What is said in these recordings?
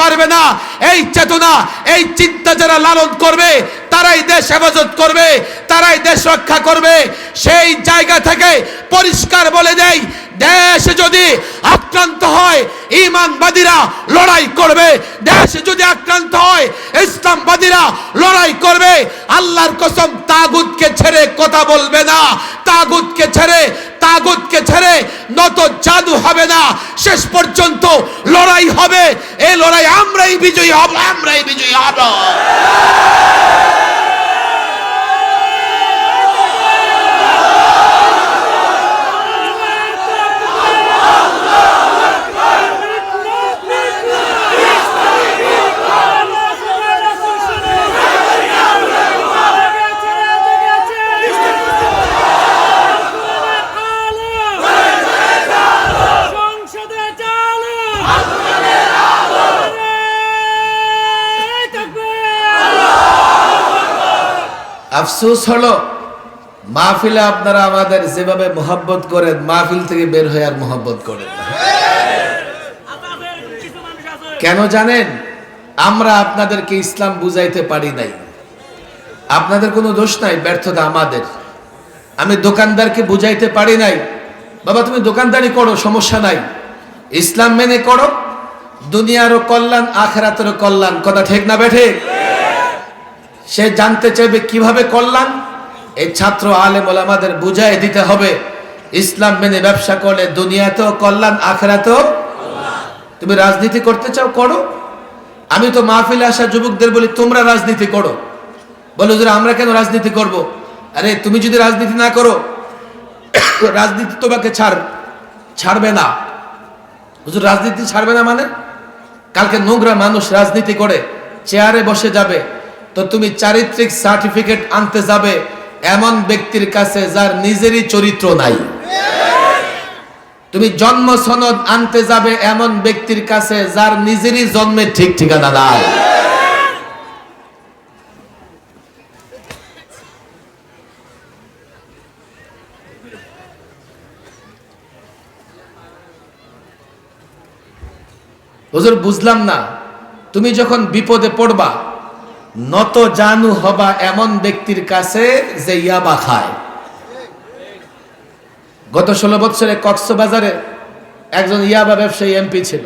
পারবে না। এই চেতনা, এই চিন্তা যারা লালন করবে, তারাই দেশ হেফাজত করবে, তারাই দেশ রক্ষা করবে। সেই জায়গা থেকে পরিষ্কার বলে দেয় দেশ যদি আক্রান্ত হয়, ইমানবাদীরা লড়াই করবে। দেশ যদি আক্রান্ত হয়, ইসলামবাদীরা লড়াই করবে। আল্লাহর কসম, তাগুতকে ছেড়ে কথা বলবে না। তাগুতকে ছেড়ে তাগুতকে ছেড়ে নত জাদু হবে না। শেষ পর্যন্ত লড়াই হবে। এই লড়াই আমরাই বিজয়ী হব, আমরাই বিজয়ী হব। আফসোস হলো, মাহফিলে আপনারা আমাদের যেভাবে মোহাব্বত করেন, মাহফিল থেকে বের হয়ে আর মোহাব্বত করেন কেন জানেন? আমরা আপনাদেরকে ইসলাম বুঝাইতে পারি নাই। আপনাদের কোনো দোষ নাই, ব্যর্থতা আমাদের। আমি দোকানদারকে বুঝাইতে পারি নাই, বাবা, তুমি দোকানদারি করো, সমস্যা নাই। ইসলাম মেনে করো, দুনিয়ারও কল্যাণ, আখেরাতেরও কল্যাণ, কথা ঠিক না বেঠে সে জানতে চাইবে কীভাবে করলাম এই ছাত্র আলেম ওলামাদের বুঝাই দিতে হবে। ইসলাম মেনে ব্যবসা করলে দুনিয়াতেও কল্যাণ, আখেরাতেও তুমি রাজনীতি করতে চাও, করো। আমি তো মাহফিলে আসা যুবকদের বলি, তোমরা রাজনীতি করো। বলো যে আমরা কেন রাজনীতি করব? আরে, তুমি যদি রাজনীতি না করো, রাজনীতি তোমাকে ছাড়, ছাড়বে না। হুজুর, রাজনীতি ছাড়বে না মানে? কালকে নোংরা মানুষ রাজনীতি করে, চেয়ারে বসে যাবে। তো তুমি চারিত্রিক সার্টিফিকেট আনতে যাবে এমন ব্যক্তির কাছে যার নিজেরই চরিত্র নাই। তুমি জন্ম সনদ আনতে যাবে এমন ব্যক্তির কাছে যার নিজেরই জন্মের ঠিক ঠিকানা নাই। বুঝলাম না। তুমি যখন বিপদে পড়বা নত জানু হবা এমন ব্যক্তির কাছে যে ইয়াবা খায়। গত ষোলো বছরে কক্সবাজারে একজন ইয়াবা ব্যবসায়ী এমপি ছিল।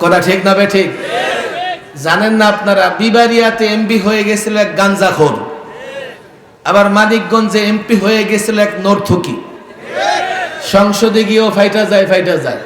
কথা ঠিক না বে ঠিক? জানেন না আপনারা বিবারিয়াতে এমপি হয়ে গেছিল এক গাঞ্জাখোর। আবার মানিকগঞ্জে এমপি হয়ে গেছিল এক নর্থুকি। সংসদে গিয়েও ফাইটা যায় ফাইটা যায়।